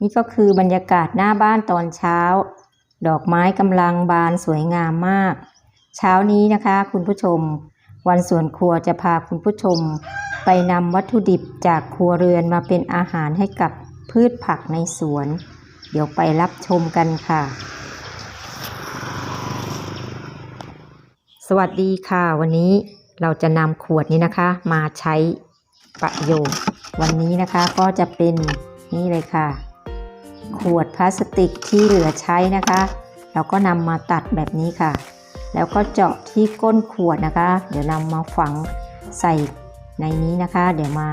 นี่ก็คือบรรยากาศหน้าบ้านตอนเช้า ดอกไม้กำลังบานสวยงามมาก เช้านี้นะคะคุณผู้ชม วันสวนครัวจะพาคุณผู้ชม ไปนำวัตถุดิบจากครัวเรือนมาเป็นอาหารให้กับพืชผักในสวน เดี๋ยวไปรับชมกันค่ะ สวัสดีค่ะ วันนี้เราจะนำขวดนี้นะคะ มาใช้ประโยชน์ วันนี้นะคะก็จะเป็นนี่เลยค่ะ ขวดพลาสติกที่เหลือใช้นะคะเราก็นำมาตัดแบบนี้ค่ะ แล้วก็เจาะที่ก้นขวดนะคะ เดี๋ยวนำมาฝังใส่ในนี้นะคะ เดี๋ยวมา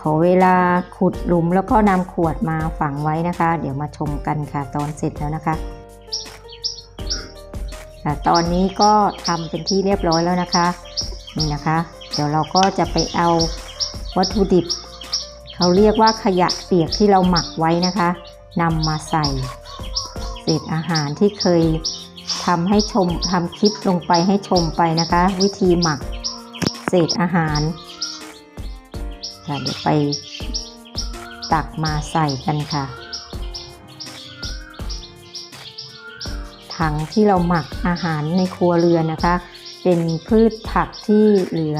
ขอเวลาขุดหลุมแล้วก็นำขวดมาฝังไว้นะคะ เดี๋ยวมาชมกันค่ะตอนเสร็จแล้วนะคะค่ตอนนี้ก็ทำเป็นที่เรียบร้อยแล้วนะคะนี่นะคะ เดี๋ยวเราก็จะไปเอาวัตถุดิบ เขาเรียกว่าขยะเปียกที่เราหมักไว้นะคะ นำมาใส่เศษอาหารที่เคยทำให้ชมทำคลิปลงไปให้ชมไปนะคะ วิธีหมักเศษอาหารค่ะเดี๋ยวไปตักมาใส่กันค่ะ ถังที่เราหมักอาหารในครัวเรือนนะคะ เป็นพืชผักที่เหลือ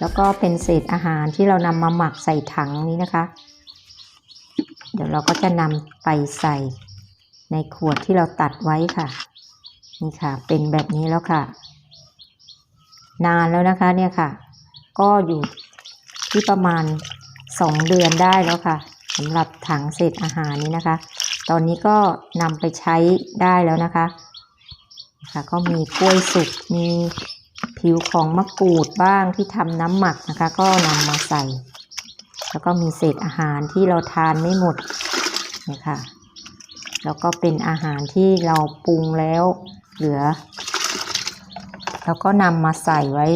แล้วก็เป็นเศษอาหารที่เรานำมาหมักใส่ถังนี้นะคะ เดี๋ยวเราก็จะนำไปใส่ในขวดที่เราตัดไว้ค่ะ นี่ค่ะ เป็นแบบนี้แล้วค่ะ นานแล้วนะคะเนี่ยค่ะ ก็อยู่ที่ประมาณสองเดือนได้แล้วค่ะสำหรับถังเศษอาหารนี้นะคะ ตอนนี้ก็นำไปใช้ได้แล้วนะคะค่ะก็มีกล้วยสุก มีผิวของมะกรูดบ้างที่ทำน้ำหมักนะคะ ก็นำมาใส่ แล้วก็มีเศษอาหารที่เราทานไม่หมดนี่ค่ะ แล้วก็เป็นอาหารที่เราปรุงแล้วเหลือ แล้วก็นำมาใส่ไว้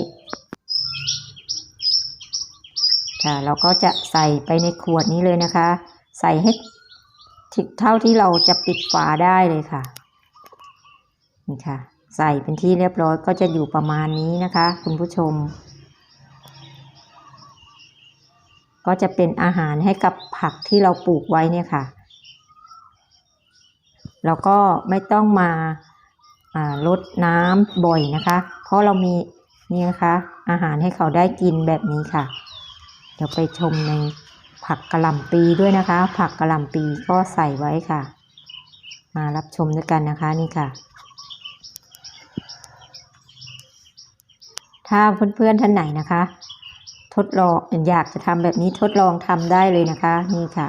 ค่ะเราก็จะใส่ไปในขวดนี้เลยนะคะ ใส่ให้ถึงเท่าที่เราจะปิดฝาได้เลยค่ะนี่ค่ะ ใส่เป็นที่เรียบร้อยก็จะอยู่ประมาณนี้นะคะ คุณผู้ชม ก็จะเป็นอาหารให้กับผักที่เราปลูกไว้เนี่ยค่ะ แล้วก็ไม่ต้องมาลดน้ำบ่อยนะคะ เพราะเรามีนี่นะคะอาหารให้เขาได้กินแบบนี้ค่ะ เดี๋ยวไปชมในผักกระหล่ำปีด้วยนะคะ ผักกระหล่ำปีก็ใส่ไว้ค่ะ มารับชมด้วยกันนะคะนี่ค่ะ ถ้าเพื่อนๆท่านไหนนะคะ ทดลองอยากจะทำแบบนี้ทดลองทำได้เลยนะคะ นี่ค่ะ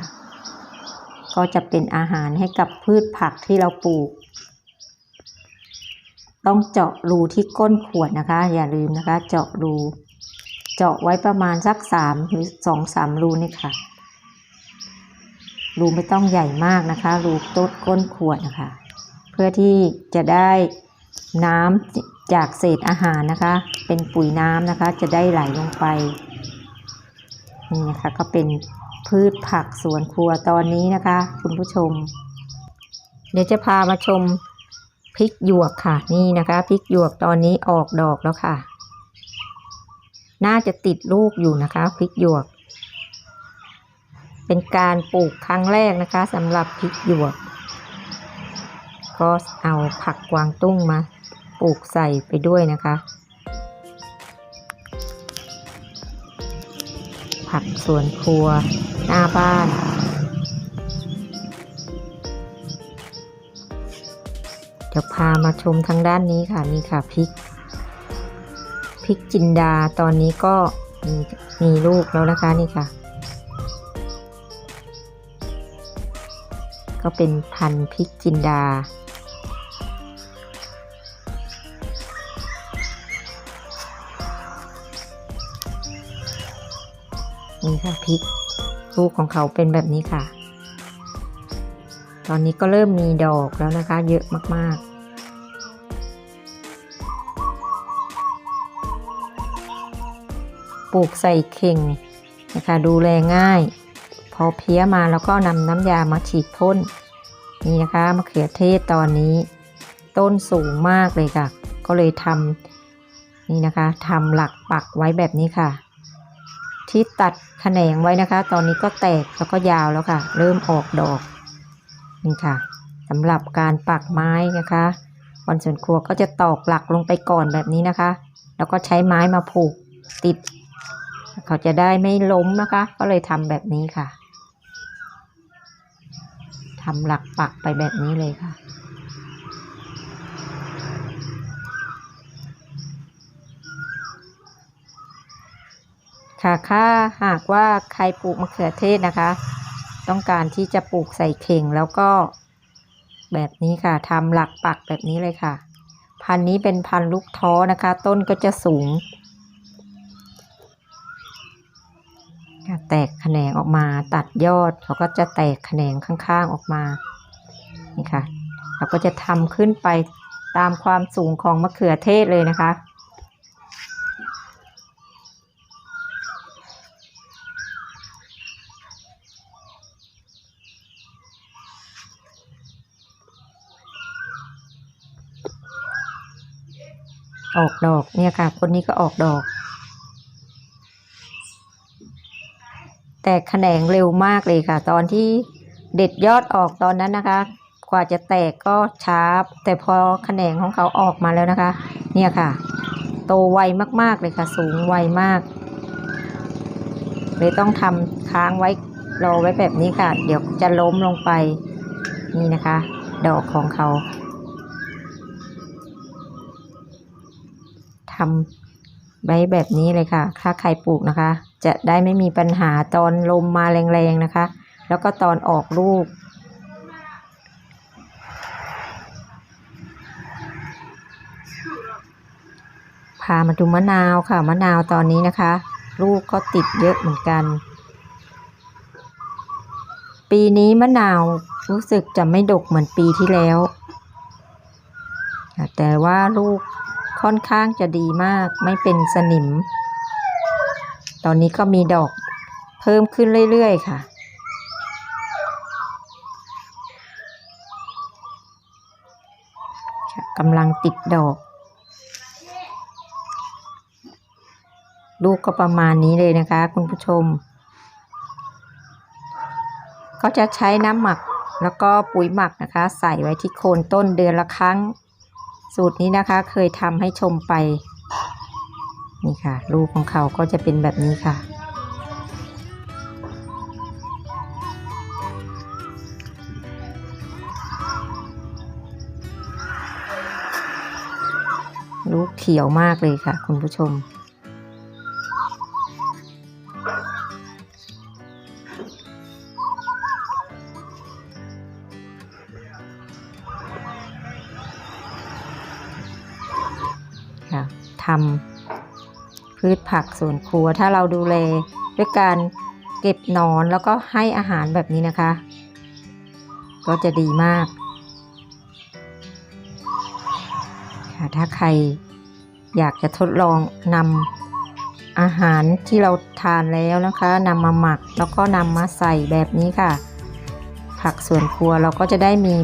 ก็จะเป็นอาหารให้กับพืชผักที่เราปลูก ต้องเจาะรูที่ก้นขวดนะคะ อย่าลืมนะคะ เจาะรูเจาะไว้ประมาณสักสามหรือสองสามรูนี่ค่ะรูไม่ต้องใหญ่มากนะคะ รูต้นก้นขวดนะคะ เพื่อที่จะได้น้ำจากเศษอาหารนะคะ เป็นปุ๋ยน้ำนะคะ จะได้ไหลลงไป นี่นะคะก็เป็นพืชผักสวนครัวตอนนี้นะคะ คุณผู้ชม เดี๋ยวจะพามาชมพริกหยวกค่ะ นี่นะคะพริกหยวกตอนนี้ออกดอกแล้วค่ะ น่าจะติดลูกอยู่นะคะพริกหยวก เป็นการปลูกครั้งแรกนะคะสำหรับพริกหยวก ก็เอาผักกวางตุ้งมาปลูกใส่ไปด้วยนะคะ ผักสวนครัว หน้าบ้านเดี๋ยวพามาชมทางด้านนี้ค่ะนี่ค่ะพริกพริกจินดาตอนนี้ก็มีมีลูกแล้วนะคะนี่ค่ะ ก็เป็นพันธุ์พริกจินดา ค่ะพริกลูกของเขาเป็นแบบนี้ค่ะ ตอนนี้ก็เริ่มมีดอกแล้วนะคะ เยอะมากๆปลูกใส่เข่งนะคะดูแลง่าย พอเพี้ยมาแล้วก็นำน้ำยามาฉีดพ่นนี่นะคะมะเขือเทศตอนนี้ ต้นสูงมากเลยค่ะ ก็เลยทำนี่นะคะทำหลักปักไว้แบบนี้ค่ะ ที่ตัดแขนงไว้นะคะ ตอนนี้ก็แตกแล้วก็ยาวแล้วค่ะ เริ่มออกดอกนี่ค่ะสำหรับการปักไม้นะคะวันสวนครัวก็จะตอกหลักลงไปก่อนแบบนี้นะคะ แล้วก็ใช้ไม้มาผูกติด เขาจะได้ไม่ล้มนะคะ ก็เลยทำแบบนี้ค่ะทำหลักปักไปแบบนี้เลยค่ะ ค่ะถ้าหากว่าใครปลูกมะเขือเทศนะคะ ต้องการที่จะปลูกใส่เข่งแล้วก็แบบนี้ค่ะทำหลักปักแบบนี้เลยค่ะ พันนี้เป็นพันลูกท้อนะคะ ต้นก็จะสูงแตกแขนงออกมาตัดยอดเขาก็จะแตกแขนงข้างๆออกมานี่ค่ะเราก็จะทำขึ้นไปตามความสูงของมะเขือเทศเลยนะคะ ออกดอกเนี่ยค่ะ คนนี้ก็ออกดอก แต่แขนงเร็วมากเลยค่ะ ตอนที่เด็ดยอดออกตอนนั้นนะคะ กว่าจะแตกก็ช้าแต่พอแขนงของเขาออกมาแล้วนะคะ เนี่ยค่ะ โตไวมากๆเลยค่ะ สูงไวมากเลยต้องทำค้างไว้รอไว้แบบนี้ค่ะ เดี๋ยวจะล้มลงไปนี่นะคะ ดอกของเขา ทำไว้แบบนี้เลยค่ะ ถ้าใครปลูกนะคะ จะได้ไม่มีปัญหาตอนลมมาแรงๆนะคะ แล้วก็ตอนออกลูก พามาดูมะนาวค่ะ มะนาวตอนนี้นะคะ ลูกก็ติดเยอะเหมือนกัน ปีนี้มะนาวรู้สึกจะไม่ดกเหมือนปีที่แล้ว แต่ว่าลูก ค่อนข้างจะดีมากไม่เป็นสนิม ตอนนี้ก็มีดอกเพิ่มขึ้นเรื่อยๆค่ะ กำลังติดดอก ลูกก็ประมาณนี้เลยนะคะ คุณผู้ชม ก็จะใช้น้ำหมักแล้วก็ปุ๋ยหมักนะคะ ใส่ไว้ที่โคนต้นเดือนละครั้ง สูตรนี้นะคะเคยทำให้ชมไป นี่ค่ะ ลูกของเขาก็จะเป็นแบบนี้ค่ะ ลูกเขียวมากเลยค่ะ คุณผู้ชม ค่ะทำพืชผักสวนครัว ถ้าเราดูแลด้วยการเก็บนอนแล้วก็ให้อาหารแบบนี้นะคะ ก็จะดีมากค่ะถ้าใครอยากจะทดลองนำอาหารที่เราทานแล้วนะคะนำมาหมักแล้วก็นำมาใส่แบบนี้ค่ะ ผักสวนครัวเราก็จะได้มี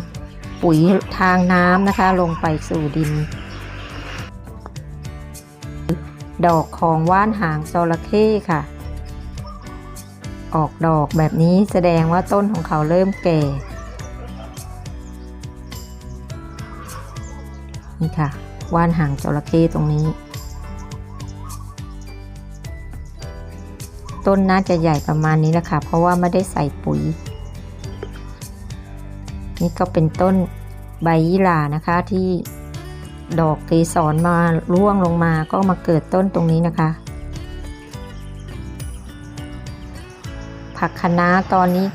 ปุ๋ยทางน้ำนะคะ ลงไปสู่ดิน ดอกของว่านหางจระเข้ค่ะ ออกดอกแบบนี้แสดงว่าต้นของเขาเริ่มแก่ นี่ค่ะ ว่านหางจระเข้ตรงนี้ ต้นน่าจะใหญ่ประมาณนี้แหละค่ะ เพราะว่าไม่ได้ใส่ปุ๋ย นี่ก็เป็นต้นใบยี่หร่านะคะที่ ดอกเกสรมาร่วงลงมาก็มาเกิดต้นตรงนี้นะคะ ผักคะน้าตอนนี้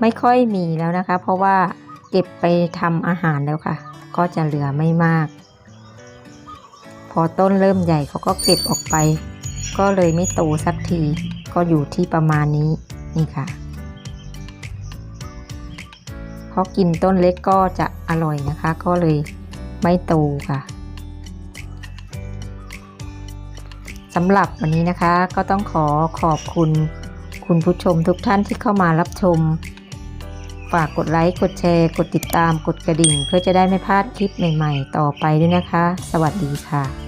ไม่ค่อยมีแล้วนะคะ เพราะว่าเก็บไปทำอาหารแล้วค่ะ ก็จะเหลือไม่มาก พอต้นเริ่มใหญ่เขาก็เก็บออกไป ก็เลยไม่โตสักที ก็อยู่ที่ประมาณนี้นี่ค่ะเพราะกินต้นเล็กก็จะอร่อยนะคะ ก็เลย ไม่โตค่ะสำหรับวันนี้นะคะก็ต้องขอขอบคุณคุณผู้ชมทุกท่านที่เข้ามารับชม ฝากกดไลค์ กดแชร์ กดติดตาม กดกระดิ่ง เพื่อจะได้ไม่พลาดคลิปใหม่ ๆ ต่อไปด้วยนะคะ สวัสดีค่ะ